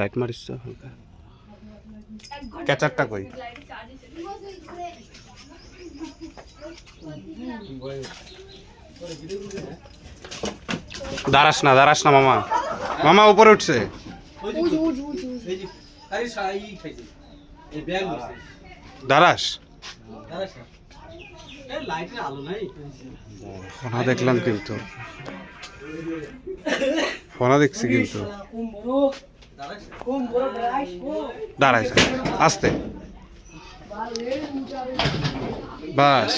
Light মারিস তো হালকা। ক্যাচারটা কই? দাঁড়াস না দাঁড়াস না মামা। মামা উপরে উঠছে। দাঁড়াস। দেখলাম কিন্তু। ফোনা দেখছি কিন্তু। দাঁড়া স্যার আস্তে। বাস।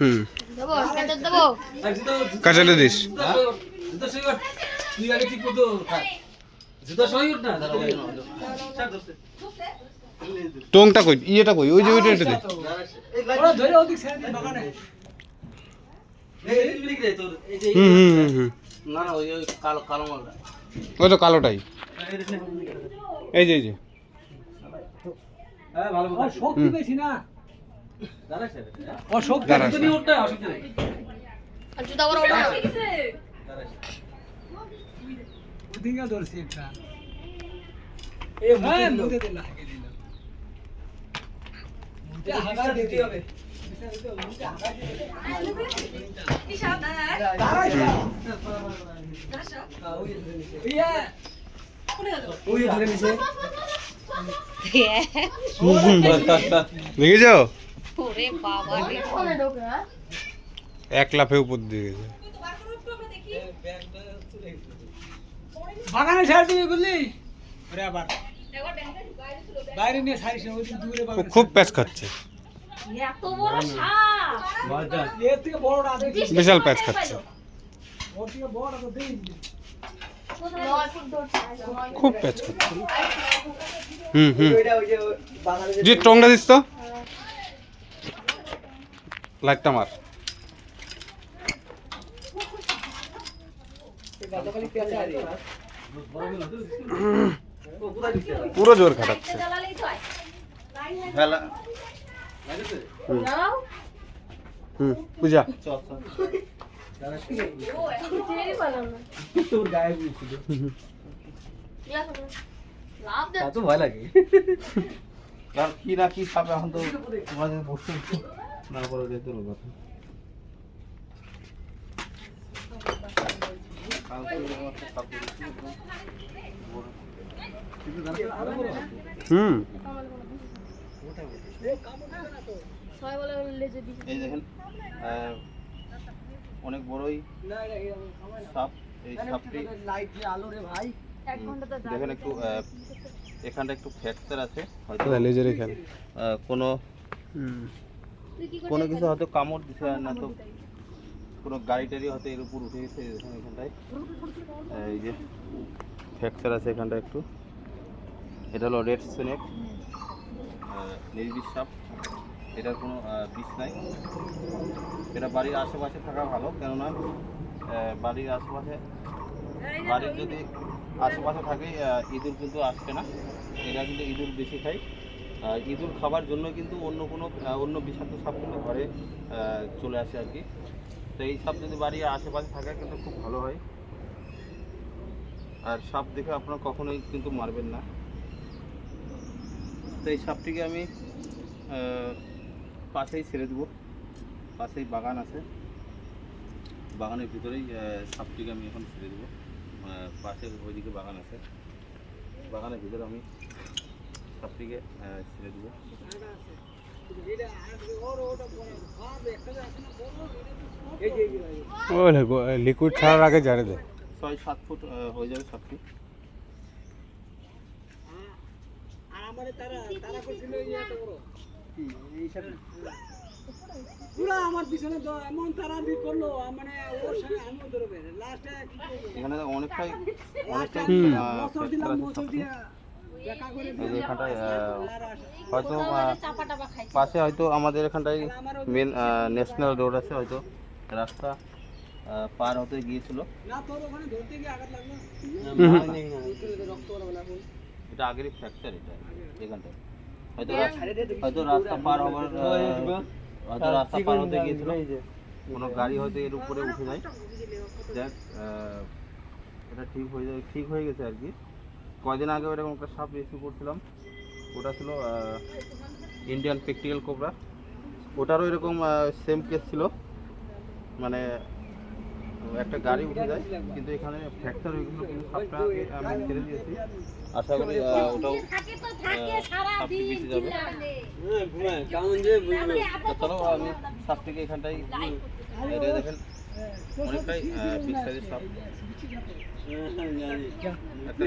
হুম। কাটালে দিস? টোংটা কই? ইয়েটা কই? ওই যে ওইটা দে। ওই ওই কালো কালো মালটা। ওই তো কালোটাই। এই যে এই যে। হ্যাঁ ধরছি দেখেছ ওরে বাবা। রে এক লাফে উপর দিয়ে গেছে। বাগানে ছেড়ে দিবি বুঝলি আবার। বাইরে নিয়ে সারিস দূরে খুব প্যাচ খাচ্ছে। এত বড় সাপ! মজা। এর থেকে বড়টা দেখি। বিশাল প্যাচ খাচ্ছে। ওর থেকে বড়টা তো দেই খুব প্যাচ খাচ্ছে। হুম হুম। জি টংটা দিস তো। লাইটটা মার। পুরো জোর খাটাচ্ছে। হুম। পূজা। তো ভয় লাগে। কারণ কি না কি সাপে এখন তো তোমাদের বসে না করে যেতে হলো কথা। হুম। এই দেখেন অনেক বড়ই সাপ এই সাপটি। দেখেন একটু এখানটা একটু ফ্র্যাকচার আছে হয়তো লেজের এখানে। কোনো কোনো কিছু হয়তো কামড় দিছে আর না তো কোনো গাড়ি টাড়ি হয়তো এর উপর উঠে গেছে এখানটায়। এই যে ফ্র্যাকচার আছে এখানটা একটু। এটা হলো রেড স্নেক। নির্বিষ সাপ এটার কোনো বিষ নাই। এটা বাড়ির আশেপাশে থাকা ভালো, কেননা বাড়ির আশেপাশে, বাড়ির যদি আশেপাশে থাকে ইঁদুর কিন্তু আসবে না। এরা কিন্তু ইঁদুর বেশি খায়। ইঁদুর খাবার জন্য কিন্তু অন্য কোনো অন্য বিষাক্ত সাপ কিন্তু ঘরে চলে আসে আর কি। তো এই সাপ যদি বাড়ির আশেপাশে থাকে, কিন্তু খুব ভালো হয়। আর সাপ দেখে আপনারা কখনোই কিন্তু মারবেন না। এই সাপটিকে আমি পাশেই ছেড়ে দেবো। পাশেই বাগান আছে। বাগানের ভিতরেই সাপটিকে আমি এখন ছেড়ে দেবো। পাশের ওইদিকে বাগান আছে। বাগানের ভিতরে আমি সাপটিকে ছেড়ে দেবো। লিকুইড ছাড়ার আগে জানে দে। ছয় সাত ফুট হয়ে যাবে সাপটি আর আমারে তারা তারা করছিল ইয়েটা বড় পুরা আমার পিছনে এমন তারা দি করল মানে ওর সঙ্গে আমিও ধরবে লাস্টে এখানে অনেকটাই অনেকটাই হুম। আহ, মোচর fracture দিলাম আছে মোচর সাপটি। দিয়া দেখা করে এই যে এখানটায় আহ, আর আসে। হয়তো খাইছে পাশে হয়তো আমাদের এখানটায় মেন ন্যাশনাল রোড আছে হয়তো রাস্তা পার হতে গিয়েছিল না তোর ওখানে ধরতে গিয়ে আঘাত লাগল রক্ত। এটা আগেরই ফ্র্যাকচার এটা এখানটায়। হয়তো হয়তো রাস্তা পার হবার হয়তো রাস্তা পার হতে গিয়েছিল। কোনো গাড়ি হয়তো এর উপরে উঠে যায় দেখ এটা ঠিক হয়ে যাবে ঠিক হয়ে গেছে আর কি। কয়দিন আগে এরকম একটা সাপ রেস্কিউ করছিলাম। ওটা ছিল ইন্ডিয়ান প্র্যাকটিক্যাল কোবরা ওটারও এরকম সেম কেস ছিল। মানে একটা গাড়ি উঠে যায় কিন্তু এখানে ফ্র্যাকচার হয়ে গেছিল কিন্তু সাপটা আমি ছেড়ে দিয়েছি। আশা করি ওটাও থাকে তো থাকে সারা সাপটি বেঁচে যাবে। কেমন যে বুঝবে তো চলো আমি সাপটিকে এখানটাই এটা দেখেন অনেকটাই সাইজের সাপ। একটা